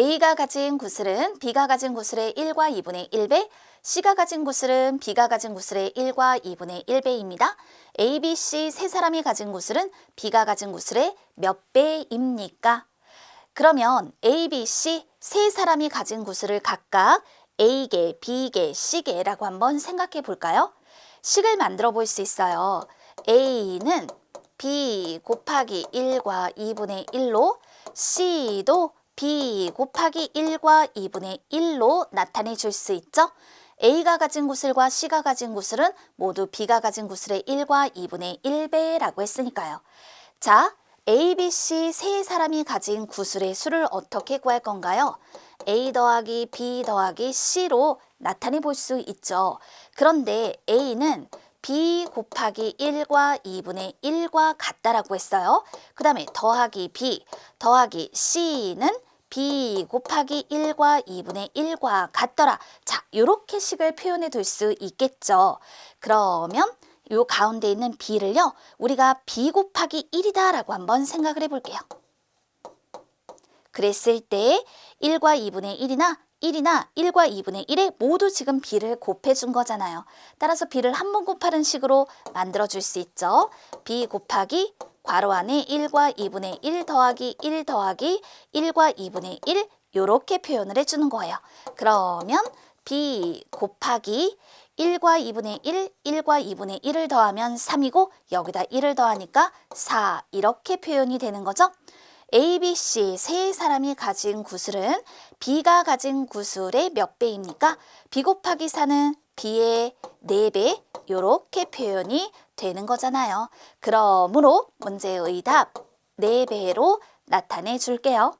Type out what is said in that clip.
A가 가진 구슬은 B가 가진 구슬의 1과 2분의 1배, C가 가진 구슬은 B가 가진 구슬의 1과 2분의 1배입니다. A, B, C 세 사람이 가진 구슬은 B가 가진 구슬의 몇 배입니까? 그러면 A, B, C 세 사람이 가진 구슬을 각각 A개, B개, C개라고 한번 생각해 볼까요? 식을 만들어 볼 수 있어요. A는 B 곱하기 1과 2분의 1로 C도 B 곱하기 1과 2분의 1로 나타내 줄 수 있죠. A가 가진 구슬과 C가 가진 구슬은 모두 B가 가진 구슬의 1과 2분의 1배라고 했으니까요. 자, A, B, C 세 사람이 가진 구슬의 수를 어떻게 구할 건가요? A 더하기 B 더하기 C로 나타내 볼 수 있죠. 그런데 A는 B 곱하기 1과 2분의 1과 같다라고 했어요. 그 다음에 더하기 B 더하기 C는 B 곱하기 1과 2분의 1과 같더라. 자, 이렇게 식을 표현해 둘 수 있겠죠. 그러면 요 가운데 있는 B를요, 우리가 B 곱하기 1이다 라고 한번 생각을 해볼게요. 그랬을 때 1과 2분의 1이나 1이나 1과 2분의 1에 모두 지금 B를 곱해준 거잖아요. 따라서 B를 한 번 곱하는 식으로 만들어줄 수 있죠. B 곱하기 괄호 안에 1과 2분의 1 더하기 1 더하기 1과 2분의 1 요렇게 표현을 해주는 거예요. 그러면 B 곱하기 1과 2분의 1, 1과 2분의 1을 더하면 3이고 여기다 1을 더하니까 4 이렇게 표현이 되는 거죠. A, B, C 세 사람이 가진 구슬은 B가 가진 구슬의 몇 배입니까? B 곱하기 4는 B의 4배 이렇게 표현이 되는 거잖아요. 그러므로 문제의 답 4배로 나타내 줄게요.